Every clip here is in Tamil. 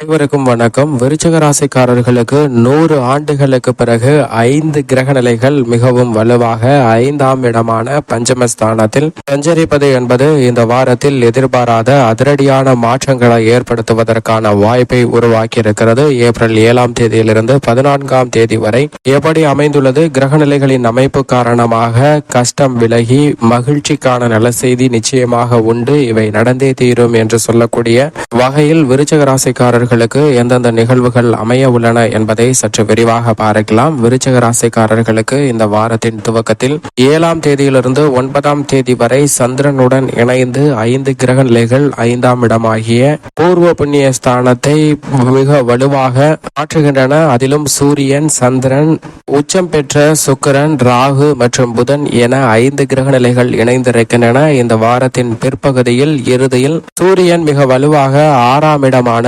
அனைவருக்கும் வணக்கம். விருச்சக ராசிக்காரர்களுக்கு நூறு ஆண்டுகளுக்கு பிறகு ஐந்து கிரக நிலைகள் மிகவும் வலுவாக ஐந்தாம் இடமான பஞ்சமஸ்தானத்தில் சஞ்சரிப்பது என்பது இந்த வாரத்தில் எதிர்பாராத அதிரடியான மாற்றங்களை ஏற்படுத்துவதற்கான வாய்ப்பை உருவாக்கியிருக்கிறது. ஏப்ரல் ஏழாம் தேதியிலிருந்து பதினான்காம் தேதி வரை எப்படி அமைந்துள்ளது? கிரக நிலைகளின் அமைப்பு காரணமாக கஷ்டம் விலகி மகிழ்ச்சிக்கான நல்ல செய்தி நிச்சயமாக உண்டு. இவை நடந்தே தீரும் என்று சொல்லக்கூடிய வகையில் விருச்சக ராசிக்காரர்கள் ராசிக்காரர்களுக்கு எந்தெந்த நிகழ்வுகள் அமைய உள்ளன என்பதை சற்று விரிவாக பார்க்கலாம். விருச்சக ராசிக்காரர்களுக்கு இந்த வாரத்தின் துவக்கத்தில் ஏழாம் தேதியிலிருந்து ஒன்பதாம் தேதி வரை சந்திரனுடன் இணைந்து ஐந்து கிரக நிலைகள் ஐந்தாம் இடமாகிய பூர்வ புண்ணிய ஸ்தானத்தை மிக வலுவாக மாற்றுகின்றன. அதிலும் சூரியன் சந்திரன் உச்சம் பெற்ற சுக்கிரன் ராகு மற்றும் புதன் என ஐந்து கிரக நிலைகள் இணைந்திருக்கின்றன. இந்த வாரத்தின் பிற்பகுதியில் இறுதியில் சூரியன் மிக வலுவாக ஆறாம் இடமான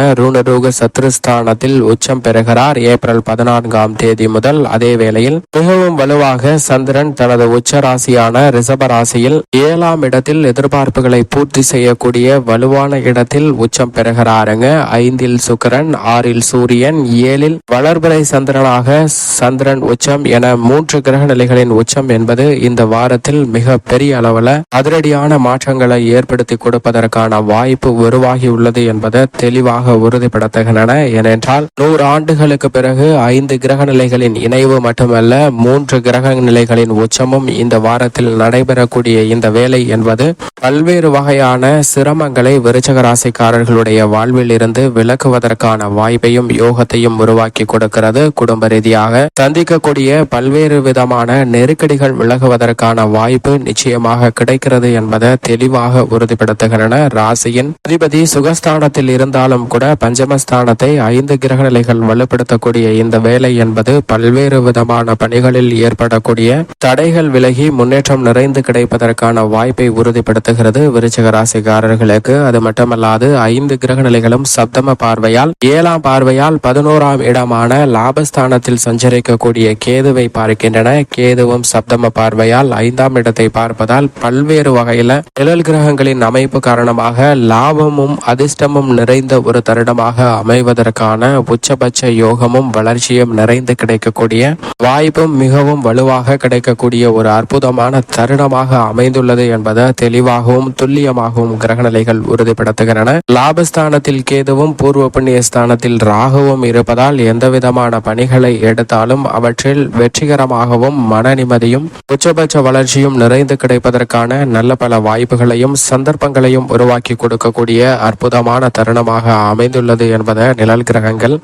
ரூணரூக சத்ருஸ்தானத்தில் உச்சம் பெறுகிறார். ஏப்ரல் பதினான்காம் தேதி முதல் அதே வேளையில் மிகவும் வலுவாக சந்திரன் தனது உச்ச ராசியான ரிசப ராசியில் ஏழாம் இடத்தில் எதிர்பார்ப்புகளை பூர்த்தி செய்யக்கூடிய வலுவான இடத்தில் உச்சம் பெறுகிறாருங்க. ஐந்தில் சுக்கரன் ஆறில் சூரியன் ஏழில் வளர்பிறை சந்திரனாக சந்திரன் உச்சம் என மூன்று கிரக நிலைகளின் உச்சம் என்பது இந்த வாரத்தில் மிக பெரிய அளவுல அதிரடியான மாற்றங்களை ஏற்படுத்தி கொடுப்பதற்கான வாய்ப்பு உருவாகி உள்ளது என்பதை தெளிவாக உறுதிப்படுத்துகின்றன ஏனென்றால் நூறு ஆண்டுகளுக்கு பிறகு ஐந்து கிரக நிலைகளின் இணைவு மட்டுமல்ல மூன்று கிரக நிலைகளின் உச்சமும் இந்த வாரத்தில் நடைபெறக்கூடிய இந்த வேலை என்பது பல்வேறு வகையான சிரமங்களை விருச்சக ராசிக்காரர்களுடைய வாழ்வில் இருந்து விலக்குவதற்கான வாய்ப்பையும் யோகத்தையும் உருவாக்கி கொடுக்கிறது. குடும்ப ரீதியாக சந்திக்கக்கூடிய பல்வேறு விதமான நெருக்கடிகள் விலகுவதற்கான வாய்ப்பு நிச்சயமாக கிடைக்கிறது என்பதை தெளிவாக உறுதிப்படுத்துகின்றன. ராசியின் அதிபதி சுகஸ்தானத்தில் இருந்தாலும் கூட பஞ்சமஸ்தானத்தை ஐந்து கிரக நிலைகள் வலுப்படுத்தக்கூடிய இந்த வேலை என்பது பல்வேறு விதமான பணிகளில் ஏற்படக்கூடிய தடைகள் விலகி முன்னேற்றம் நிறைந்து கிடைப்பதற்கான வாய்ப்பை உறுதிப்படுத்துகிறது விருச்சிக ராசிக்காரர்களுக்கு. அது மட்டுமல்லாது ஐந்து கிரக நிலைகளும் சப்தம பார்வையால் ஏழாம் பார்வையால் பதினோராம் இடமான லாபஸ்தானத்தில் சஞ்சரிக்கக்கூடிய கேதுவை பார்க்கின்றன. கேதுவும் சப்தம பார்வையால் ஐந்தாம் இடத்தை பார்ப்பதால் பல்வேறு வகையில நிழல் கிரகங்களின் அமைப்பு காரணமாக லாபமும் அதிர்ஷ்டமும் நிறைந்த ஒரு தருணமாக அமைவதற்கான உச்சபட்ச யோகமும் வளர்ச்சியும் நிறைந்து கிடைக்கக்கூடிய வாய்ப்பும் மிகவும் வலுவாக கிடைக்கக்கூடிய ஒரு அற்புதமான தருணமாக அமைந்துள்ளது என்பதை தெளிவாகவும் துல்லியமாகவும் கிரகநிலைகள் உறுதிப்படுத்துகின்றன. லாபஸ்தானத்தில் கேதுவும் பூர்வ புண்ணிய ஸ்தானத்தில் ராகுவும் இருப்பதால் எந்த விதமான பணிகளை எடுத்தாலும் அவற்றில் வெற்றிகரமாகவும் மன நிம்மதியும் உச்சபட்ச வளர்ச்சியும் நிறைந்து கிடைப்பதற்கான நல்ல பல வாய்ப்புகளையும் சந்தர்ப்பங்களையும் உருவாக்கி கொடுக்கக்கூடிய அற்புதமான தருணமாக அமைந்துள்ளது என்பதை நிழல் கிரகங்கள்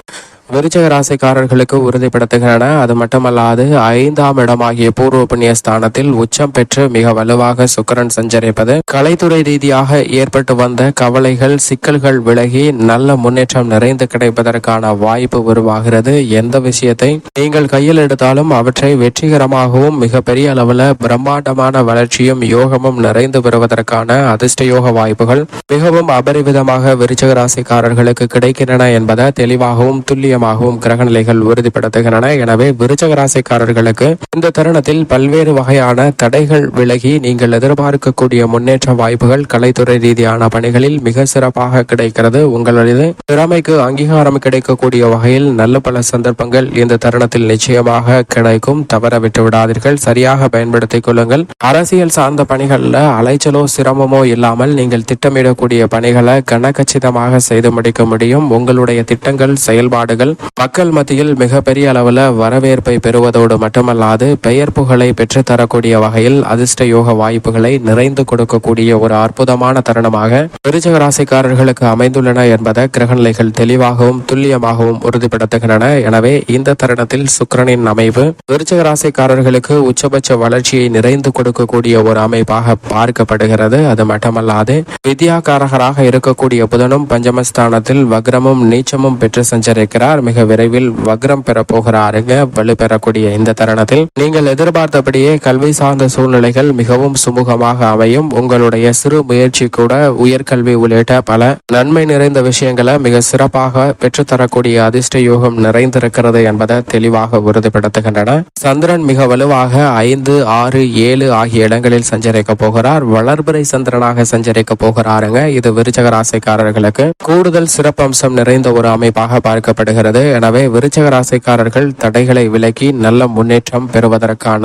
விருச்சக ராசிக்காரர்களுக்கு உறுதிப்படுத்துகின்றன அது மட்டுமல்லாது ஐந்தாம் இடமாகிய பூர்வ புண்ணிய ஸ்தானத்தில் உச்சம் பெற்று மிக வலுவாக சுக்கிரன் சஞ்சரிப்பது. கலைத்துறை ரீதியாக ஏற்பட்டு வந்த கவலைகள் சிக்கல்கள் விலகி நல்ல முன்னேற்றம் நிறைந்து கிடைப்பதற்கான வாய்ப்பு உருவாகிறது. எந்த விஷயத்தை நீங்கள் கையில் எடுத்தாலும் அவற்றை வெற்றிகரமாகவும் மிகப்பெரிய அளவில் பிரம்மாண்டமான வளர்ச்சியும் யோகமும் நிறைந்து வருவதற்கான அதிர்ஷ்ட யோக வாய்ப்புகள் மிகவும் அபரிவிதமாக விருச்சக ராசிக்காரர்களுக்கு கிடைக்கின்றன என்பதை தெளிவாகவும் துல்லிய துல்லியமாகவும் கிரகநிலைகள் உறுதிப்படுத்துகின்றன எனவே விருச்சக ராசிக்காரர்களுக்கு இந்த தருணத்தில் பல்வேறு வகையான தடைகள் விலகி நீங்கள் எதிர்பார்க்கக்கூடிய முன்னேற்ற வாய்ப்புகள் கலைத்துறை ரீதியான பணிகளில் மிக சிறப்பாக கிடைக்கிறது. உங்களது திறமைக்கு அங்கீகாரம் கிடைக்கக்கூடிய வகையில் நல்ல பல சந்தர்ப்பங்கள் இந்த தருணத்தில் நிச்சயமாக கிடைக்கும். தவற விட்டு விடாதீர்கள். சரியாக பயன்படுத்திக் கொள்ளுங்கள். அரசியல் சார்ந்த பணிகள்ல அலைச்சலோ சிரமமோ இல்லாமல் நீங்கள் திட்டமிடக்கூடிய பணிகளை கனகச்சிதமாக செய்து முடிக்க முடியும். உங்களுடைய திட்டங்கள் செயல்பாடுகள் மக்கள் மத்தியில் மிகப்பெரிய அளவில் வரவேற்பை பெறுவதோடு மட்டுமல்லாது பெயர் புகழை பெற்றுத்தரக்கூடிய வகையில் அதிர்ஷ்ட யோக வாய்ப்புகளை நிறைந்து கொடுக்கக்கூடிய ஒரு அற்புதமான தருணமாக விருச்சக ராசிக்காரர்களுக்கு அமைந்துள்ளன என்பதை கிரகநிலைகள் தெளிவாகவும் துல்லியமாகவும் உறுதிப்படுத்துகின்றன. எனவே இந்த தருணத்தில் சுக்கரனின் அமைவு விருச்சக ராசிக்காரர்களுக்கு உச்சபட்ச வளர்ச்சியை நிறைந்து கொடுக்கக்கூடிய ஒரு அமைப்பாக பார்க்கப்படுகிறது. அது மட்டுமல்லாது வித்யாகாரகராக இருக்கக்கூடிய புதனும் பஞ்சமஸ்தானத்தில் வக்ரமும் நீச்சமும் பெற்று சஞ்சரிக்கிறார். போகிறார் மிக விரைவில் வக்ரம் பெற போகிறாருங்க வலுப்பெறக்கூடிய இந்த தருணத்தில். நீங்கள் எதிர்பார்த்தபடியே கல்வி சார்ந்த சூழ்நிலைகள் மிகவும் சுமூகமாக அமையும். உங்களுடைய சிறு முயற்சி கூட உயர்கல்வி உள்ளிட்ட பல நன்மை நிறைந்த விஷயங்களை மிக சிறப்பாக பெற்றுத்தரக்கூடிய அதிர்ஷ்ட யோகம் நிறைந்திருக்கிறது என்பதை தெளிவாக உறுதிப்படுத்துகின்றன. சந்திரன் மிக வலுவாக ஐந்து ஆறு ஏழு ஆகிய இடங்களில் சஞ்சரிக்க போகிறார். வளர்பிறை சந்திரனாக சஞ்சரிக்க போகிறாருங்க. இது விருச்சக ராசிக்காரர்களுக்கு கூடுதல் சிறப்பம்சம் நிறைந்த ஒரு அமைப்பாக பார்க்கப்படுகிறது. எனவே விருச்சக ராசிக்காரர்கள் தடைகளை விலக்கி நல்ல முன்னேற்றம் பெறுவதற்கான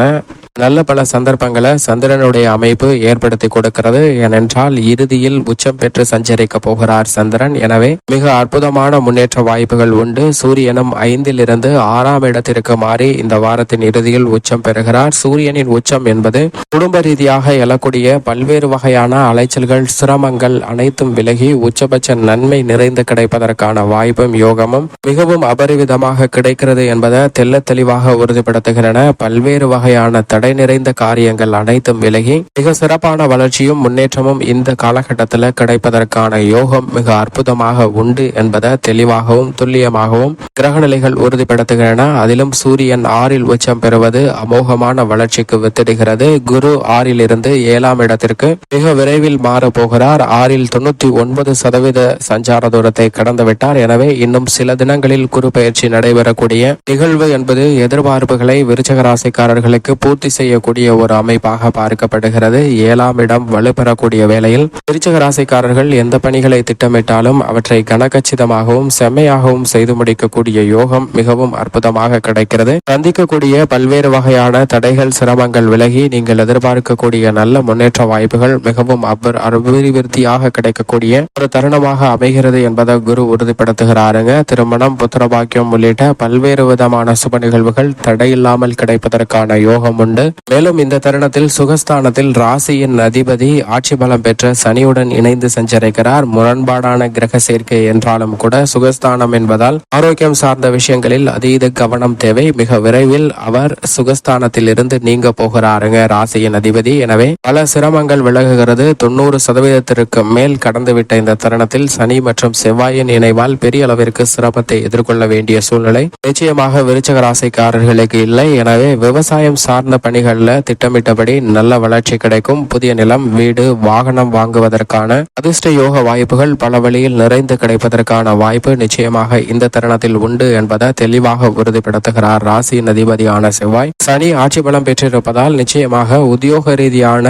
நல்ல பல சந்தர்ப்பங்களை சந்திரனுடைய அமைப்பு ஏற்படுத்தி கொடுக்கிறது. ஏனென்றால் இறுதியில் உச்சம் பெற்று சஞ்சரிக்க போகிறார் சந்திரன். எனவே மிக அற்புதமான முன்னேற்ற வாய்ப்புகள் உண்டு. சூரியனும் ஐந்திலிருந்து ஆறாம் இடத்திற்கு மாறி இந்த வாரத்தின் இறுதியில் உச்சம் பெறுகிறார். சூரியனின் உச்சம் என்பது குடும்ப ரீதியாக எழக்கூடிய பல்வேறு வகையான அலைச்சல்கள் சிரமங்கள் அனைத்தும் விலகி உச்சபட்ச நன்மை நிறைந்து கிடைப்பதற்கான வாய்ப்பும் யோகமும் மிகவும் அபரிவிதமாக கிடைக்கிறது என்பதை தெல்ல தெளிவாக உறுதிப்படுத்துகின்றன. பல்வேறு வகையான தடை தடை நிறைந்த காரியங்கள் அனைத்தும் விலகி மிக சிறப்பான வளர்ச்சியும் முன்னேற்றமும் இந்த காலகட்டத்தில் கிடைப்பதற்கான யோகம் மிக அற்புதமாக உண்டு என்பதை தெளிவாகவும் துல்லியமாகவும் கிரகநிலைகள் உறுதிப்படுத்துகின்றன. அதிலும் சூரியன் ஆறில் உச்சம் பெறுவது அமோகமான வளர்ச்சிக்கு வித்திடுகிறது. குரு ஆறில் இருந்து ஏழாம் இடத்திற்கு மிக விரைவில் மாற போகிறார் ஆறில் தொண்ணூத்தி ஒன்பது சதவீத சஞ்சார தூரத்தை கடந்துவிட்டார். எனவே இன்னும் சில தினங்களில் குரு பயிற்சி நடைபெறக்கூடிய நிகழ்வு என்பது எதிர்பார்ப்புகளை விருச்சக ராசிக்காரர்களுக்கு பூர்த்தி செய்யக்கூடிய ஒரு அமைப்பாக பார்க்கப்படுகிறது. ஏழாம் இடம் வலுப்பெறக்கூடிய வேளையில் விருச்சக ராசிக்காரர்கள் எந்த பணிகளை திட்டமிட்டாலும் அவற்றை கனகச்சிதமாகவும் செம்மையாகவும் செய்து முடிக்கக்கூடிய யோகம் மிகவும் அற்புதமாக கிடைக்கிறது. சந்திக்கக்கூடிய பல்வேறு வகையான தடைகள் சிரமங்கள் விலகி நீங்கள் எதிர்பார்க்கக்கூடிய நல்ல முன்னேற்ற வாய்ப்புகள் மிகவும் அபிவிருத்தியாக கிடைக்கக்கூடிய ஒரு தருணமாக அமைகிறது என்பதை குரு உறுதிப்படுத்துகிறாருங்க. திருமணம் புத்திரபாக்கியம் உள்ளிட்ட பல்வேறு விதமான சுப நிகழ்வுகள் தடையில்லாமல் கிடைப்பதற்கான யோகம் உண்டு. உண்டு மேலும் இந்த தருணத்தில் சுகஸ்தானத்தில் ராசியின் அதிபதி ஆட்சி பலம் பெற்ற சனியுடன் இணைந்து சஞ்சரிக்கிறார். முரண்பாடான கிரக சேர்க்கை என்றாலும் கூட சுகஸ்தானம் என்பதால் ஆரோக்கியம் சார்ந்த விஷயங்களில் அதீத கவனம் தேவை. மிக விரைவில் அவர் சுகஸ்தானத்தில் இருந்து நீங்க போகிறாருங்க ராசியின் அதிபதி. எனவே பல சிரமங்கள் விலகுகிறது. தொண்ணூறு சதவீதத்திற்கு மேல் கடந்துவிட்ட இந்த தருணத்தில் சனி மற்றும் செவ்வாயின் இணைவால் பெரிய அளவிற்கு சிரமத்தை எதிர்கொள்ள வேண்டிய சூழ்நிலை. நிச்சயமாக விருச்சக ராசிக்காரர்களுக்கு இல்லை. எனவே விவசாயம் சார்ந்த பணிகள்ல திட்டமிட்டபடி நல்ல வளர்ச்சி கிடைக்கும். புதிய நிலம் வீடு வாகனம் வாங்குவதற்கான அதிர்ஷ்ட யோக வாய்ப்புகள் பல வழியில் நிறைந்து கிடைப்பதற்கான வாய்ப்பு நிச்சயமாக இந்த தருணத்தில் உண்டு என்பதை தெளிவாக உறுதிப்படுத்துகிறார் ராசியின் அதிபதியான செவ்வாய். சனி ஆட்சி பலம் பெற்றிருப்பதால் நிச்சயமாக உத்தியோக ரீதியான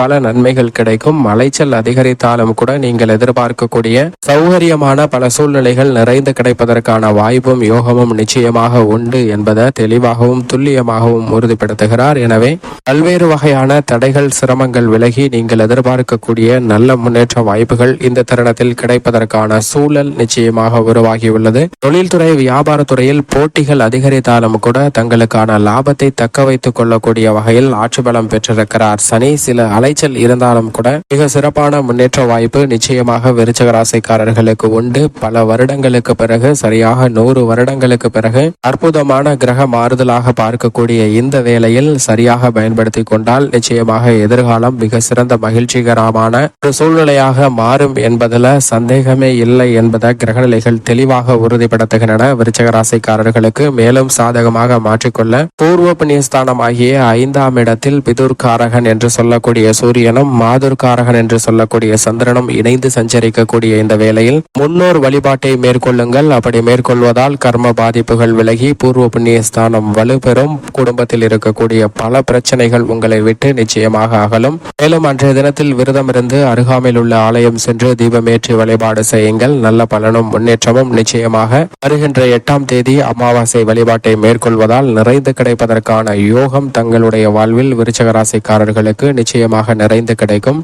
பல நன்மைகள் கிடைக்கும். அலைச்சல் அதிகரித்தாலும் கூட நீங்கள் எதிர்பார்க்கக்கூடிய சௌகரியமான பல சூழ்நிலைகள் நிறைந்து கிடைப்பதற்கான வாய்ப்பும் யோகமும் நிச்சயமாக உண்டு என்பதை தெளிவாகவும் துல்லியமாகவும் உறுதிப்படுத்துகிறார் எனவே பல்வேறு வகையான தடைகள் சிரமங்கள் விலகி நீங்கள் எதிர்பார்க்கக்கூடிய நல்ல முன்னேற்ற வாய்ப்புகள் இந்த தருணத்தில் கிடைப்பதற்கான சூழல் நிச்சயமாக உருவாகியுள்ளது. தொழில்துறை வியாபாரத்துறையில் போட்டிகள் அதிகரித்தாலும் கூட தங்களுக்கான லாபத்தை தக்க வைத்துக் கொள்ளக்கூடிய வகையில் ஆட்சி பலம் பெற்றிருக்கிறார் சனி. சில அலைச்சல் இருந்தாலும் கூட மிக சிறப்பான முன்னேற்ற வாய்ப்பு நிச்சயமாக விருச்சகராசிக்காரர்களுக்கு உண்டு. பல வருடங்களுக்கு பிறகு சரியாக நூறு வருடங்களுக்கு பிறகு அற்புதமான கிரக மாறுதலாக பார்க்கக்கூடிய இந்த வேளையில் சரியாக பயன்படுத்தி கொண்டால் நிச்சயமாக எதிர்காலம் மிக சிறந்த மகிழ்ச்சிகரமான ஒரு சூழ்நிலையாக மாறும் என்பதில் சந்தேகமே இல்லை என்பதை கிரகநிலைகள் தெளிவாக உறுதிப்படுத்துகின்றன. விருச்சக ராசிக்காரர்களுக்கு மேலும் சாதகமாக மாற்றிக்கொள்ள பூர்வ புண்ணியஸ்தானம் ஆகிய ஐந்தாம் இடத்தில் பிதுர்காரகன் என்று சொல்லக்கூடிய சூரியனும் மாதுர்காரகன் என்று சொல்லக்கூடிய சந்திரனும் இணைந்து சஞ்சரிக்கக்கூடிய இந்த வேளையில் முன்னோர் வழிபாட்டை மேற்கொள்ளுங்கள். அப்படி மேற்கொள்வதால் கர்ம பாதிப்புகள் விலகி பூர்வ புண்ணியஸ்தானம் வலுப்பெறும். குடும்பத்தில் இருக்கக்கூடிய பல பிரச்சனைகள் உங்களை விட்டு நிச்சயமாக அகலும். மேலும் அன்றைய தினத்தில் விரதம் இருந்து அருகாமையில் உள்ள ஆலயம் சென்று தீபமேற்றி வழிபாடு செய்யுங்கள். நல்ல பலனும் முன்னேற்றமும் நிச்சயமாக வருகின்ற எட்டாம் தேதி அமாவாசை வழிபாட்டை மேற்கொள்வதால் நிறைந்து கிடைப்பதற்கான யோகம் தங்களுடைய வாழ்வில் விருச்சகராசிக்காரர்களுக்கு நிச்சயமாக நிறைந்து கிடைக்கும்.